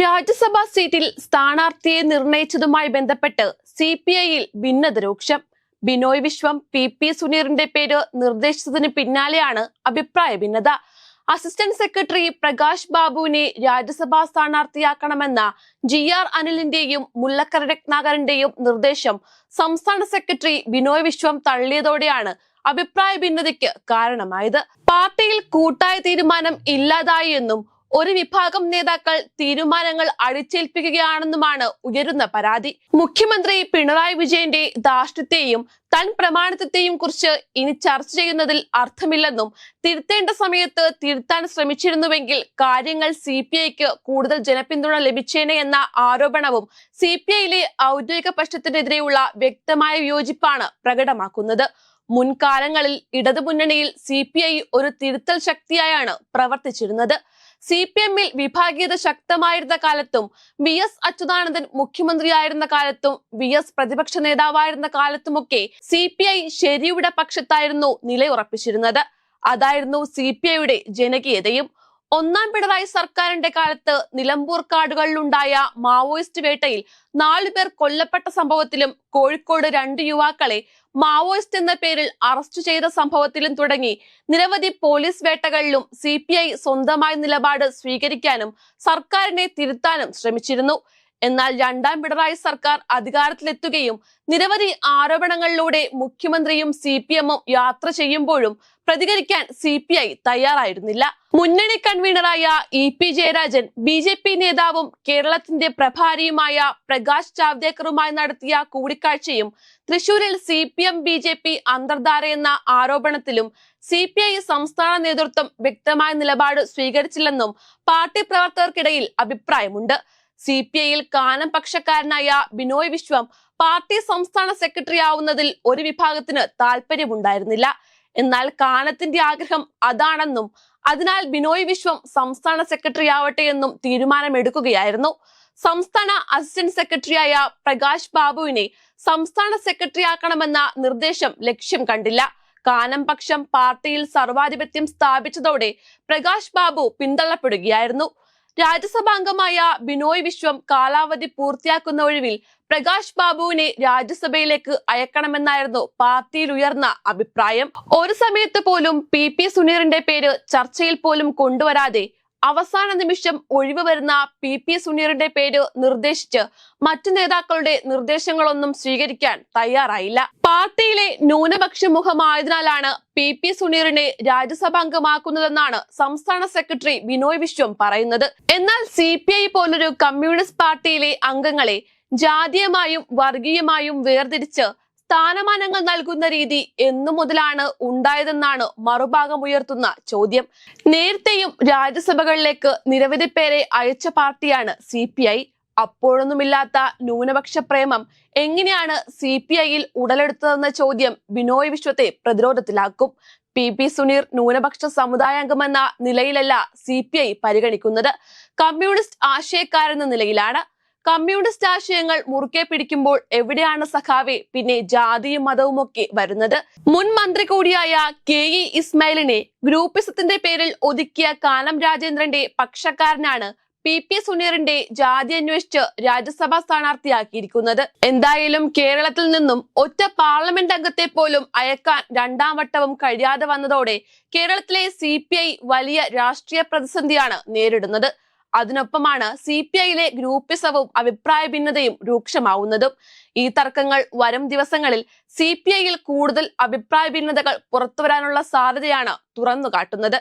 രാജ്യസഭാ സീറ്റിൽ സ്ഥാനാർത്ഥിയെ നിർണയിച്ചതുമായി ബന്ധപ്പെട്ട് സി പി ഐയിൽ ഭിന്നത രൂക്ഷം. ബിനോയ് വിശ്വം പി പി സുനീറിന്റെ പേര് നിർദ്ദേശിച്ചതിന് പിന്നാലെയാണ് അഭിപ്രായ ഭിന്നത. അസിസ്റ്റന്റ് സെക്രട്ടറി പ്രകാശ് ബാബുവിനെ രാജ്യസഭാ സ്ഥാനാർത്ഥിയാക്കണമെന്ന ജി ആർ അനിലിന്റെയും മുല്ലക്കര രത്നാകരന്റെയും നിർദ്ദേശം സംസ്ഥാന സെക്രട്ടറി ബിനോയ് വിശ്വം തള്ളിയതോടെയാണ് അഭിപ്രായ ഭിന്നതയ്ക്ക് കാരണമായത്. പാർട്ടിയിൽ കൂട്ടായ തീരുമാനം ഇല്ലാതായി എന്നും ഒരു വിഭാഗം നേതാക്കൾ തീരുമാനങ്ങൾ അടിച്ചേൽപ്പിക്കുകയാണെന്നുമാണ് ഉയരുന്ന പരാതി. മുഖ്യമന്ത്രി പിണറായി വിജയന്റെ ധാർഷ്ട്യത്തെയും തൻ പ്രമാണിത്വത്തെയും കുറിച്ച് ഇനി ചർച്ച ചെയ്യുന്നതിൽ അർത്ഥമില്ലെന്നും തിരുത്തേണ്ട സമയത്ത് തിരുത്താൻ ശ്രമിച്ചിരുന്നുവെങ്കിൽ കാര്യങ്ങൾ സി പി ഐക്ക് കൂടുതൽ ജനപിന്തുണ ലഭിച്ചേനെ എന്ന ആരോപണവും സി പി ഐയിലെ ഔദ്യോഗിക പക്ഷത്തിനെതിരെയുള്ള വ്യക്തമായ വിയോജിപ്പാണ് പ്രകടമാക്കുന്നത്. മുൻകാലങ്ങളിൽ ഇടതുമുന്നണിയിൽ സി പി ഐ ഒരു തിരുത്തൽ ശക്തിയായാണ് പ്രവർത്തിച്ചിരുന്നത്. സി പി എമ്മിൽ വിഭാഗീയത ശക്തമായിരുന്ന കാലത്തും വി എസ് അച്യുതാനന്ദൻ മുഖ്യമന്ത്രിയായിരുന്ന കാലത്തും വി എസ് പ്രതിപക്ഷ നേതാവായിരുന്ന കാലത്തുമൊക്കെ സി പി ഐ ശരിയുടെ പക്ഷത്തായിരുന്നു നിലയുറപ്പിച്ചിരുന്നത്. അതായിരുന്നു സി പി ഐയുടെ ജനകീയതയും ഒന്നാം പിണറായി സർക്കാരിന്റെ കാലത്ത് നിലമ്പൂർ കാടുകളിലുണ്ടായ മാവോയിസ്റ്റ് വേട്ടയിൽ നാലുപേർ കൊല്ലപ്പെട്ട സംഭവത്തിലും കോഴിക്കോട് രണ്ട് യുവാക്കളെ മാവോയിസ്റ്റ് എന്ന പേരിൽ അറസ്റ്റ് ചെയ്ത സംഭവത്തിലും തുടങ്ങി. നിരവധി പോലീസ് വേട്ടകളിലും സി സ്വന്തമായ നിലപാട് സ്വീകരിക്കാനും സർക്കാരിനെ തിരുത്താനും ശ്രമിച്ചിരുന്നു. എന്നാൽ രണ്ടാം പിണറായി സർക്കാർ അധികാരത്തിലെത്തുകയും നിരവധി ആരോപണങ്ങളിലൂടെ മുഖ്യമന്ത്രിയും സി പി എമ്മും യാത്ര ചെയ്യുമ്പോഴും പ്രതികരിക്കാൻ സി പി ഐ തയ്യാറായിരുന്നില്ല. മുന്നണി കൺവീനറായ E P Jayarajan B J P നേതാവും കേരളത്തിന്റെ പ്രഭാരിയുമായ പ്രകാശ് ജാവ്ദേക്കറുമായി നടത്തിയ കൂടിക്കാഴ്ചയും തൃശൂരിൽ C P M B J P അന്തർധാരയെന്ന ആരോപണത്തിലും സി പി ഐ സംസ്ഥാന നേതൃത്വം വ്യക്തമായ നിലപാട് സ്വീകരിച്ചില്ലെന്നും പാർട്ടി പ്രവർത്തകർക്കിടയിൽ അഭിപ്രായമുണ്ട്. സി പി ഐയിൽ കാനം പക്ഷക്കാരനായ ബിനോയ് വിശ്വം പാർട്ടി സംസ്ഥാന സെക്രട്ടറി ആവുന്നതിൽ ഒരു വിഭാഗത്തിന് താല്പര്യമുണ്ടായിരുന്നില്ല. എന്നാൽ കാനത്തിന്റെ ആഗ്രഹം അതാണെന്നും അതിനാൽ ബിനോയ് വിശ്വം സംസ്ഥാന സെക്രട്ടറി ആവട്ടെ എന്നും തീരുമാനമെടുക്കുകയായിരുന്നു. സംസ്ഥാന അസിസ്റ്റന്റ് സെക്രട്ടറിയായ പ്രകാശ് ബാബുവിനെ സംസ്ഥാന സെക്രട്ടറി ആക്കണമെന്ന നിർദ്ദേശം ലക്ഷ്യം കണ്ടില്ല. കാനം പക്ഷം പാർട്ടിയിൽ സർവാധിപത്യം സ്ഥാപിച്ചതോടെ പ്രകാശ് ബാബു പിന്തള്ളപ്പെടുകയായിരുന്നു. രാജ്യസഭാംഗമായ ബിനോയ് വിശ്വം കാലാവധി പൂർത്തിയാക്കുന്ന ഒഴിവിൽ പ്രകാശ് ബാബുവിനെ രാജ്യസഭയിലേക്ക് അയക്കണമെന്നായിരുന്നു പാർട്ടിയിൽ ഉയർന്ന അഭിപ്രായം. ഒരു സമയത്ത് പോലും പി പി സുനീറിന്റെ പേര് ചർച്ചയിൽ പോലും കൊണ്ടുവരാതെ അവസാന നിമിഷം ഒഴിവ് വരുന്ന പി പി സുനീറിന്റെ പേര് നിർദ്ദേശിച്ച് മറ്റു നേതാക്കളുടെ നിർദ്ദേശങ്ങളൊന്നും സ്വീകരിക്കാൻ തയ്യാറായില്ല. പാർട്ടിയിലെ ന്യൂനപക്ഷ മുഖമായതിനാലാണ് പി പി സുനീറിനെ രാജ്യസഭാംഗമാക്കുന്നതെന്നാണ് സംസ്ഥാന സെക്രട്ടറി ബിനോയ് വിശ്വം പറയുന്നത്. എന്നാൽ സി പി ഐ പോലൊരു കമ്മ്യൂണിസ്റ്റ് പാർട്ടിയിലെ അംഗങ്ങളെ ജാതീയമായും വർഗീയമായും വേർതിരിച്ച് സ്ഥാനമാനങ്ങൾ നൽകുന്ന രീതി എന്നു മുതലാണ് ഉണ്ടായതെന്നാണ് മറുഭാഗം ഉയർത്തുന്ന ചോദ്യം. നേരത്തെയും രാജ്യസഭകളിലേക്ക് നിരവധി പേരെ അയച്ച പാർട്ടിയാണ് സി പി ഐ. അപ്പോഴൊന്നുമില്ലാത്ത ന്യൂനപക്ഷ പ്രേമം എങ്ങനെയാണ് സി പി ഐയിൽ ഉടലെടുത്തതെന്ന ചോദ്യം ബിനോയ് വിശ്വത്തെ പ്രതിരോധത്തിലാക്കും. പി പി സുനീർ ന്യൂനപക്ഷ സമുദായാംഗമെന്ന നിലയിലല്ല സി പി ഐ പരിഗണിക്കുന്നത്. കമ്മ്യൂണിസ്റ്റ് ആശയക്കാരെന്ന നിലയിലാണ് കമ്മ്യൂണിസ്റ്റ് ആശയങ്ങൾ മുറുകെ പിടിക്കുമ്പോൾ എവിടെയാണ് സഖാവെ? പിന്നെ ജാതിയും മതവും ഒക്കെ വരുന്നത്. മുൻ മന്ത്രി കൂടിയായ കെ ഇ ഇസ്മായിലിനെ ഗ്രൂപ്പിസത്തിന്റെ പേരിൽ ഒതുക്കിയ കാനം രാജേന്ദ്രന്റെ പക്ഷക്കാരനാണ് പി പി സുനീറിന്റെ ജാതി അന്വേഷിച്ച് രാജ്യസഭാ സ്ഥാനാർത്ഥിയാക്കിയിരിക്കുന്നത്. എന്തായാലും കേരളത്തിൽ നിന്നും ഒറ്റ പാർലമെന്റ് അംഗത്തെ പോലും അയക്കാൻ രണ്ടാം വട്ടവും കഴിയാതെ വന്നതോടെ കേരളത്തിലെ സി വലിയ രാഷ്ട്രീയ പ്രതിസന്ധിയാണ് നേരിടുന്നത്. അതിനൊപ്പമാണ് സി പി ഐയിലെ ഗ്രൂപ്പിസവും അഭിപ്രായ ഭിന്നതയും രൂക്ഷമാവുന്നതും. ഈ തർക്കങ്ങൾ വരും ദിവസങ്ങളിൽ സി പി ഐയിൽ കൂടുതൽ അഭിപ്രായ ഭിന്നതകൾ പുറത്തുവരാനുള്ള സാധ്യതയാണ് തുറന്നു കാട്ടുന്നത്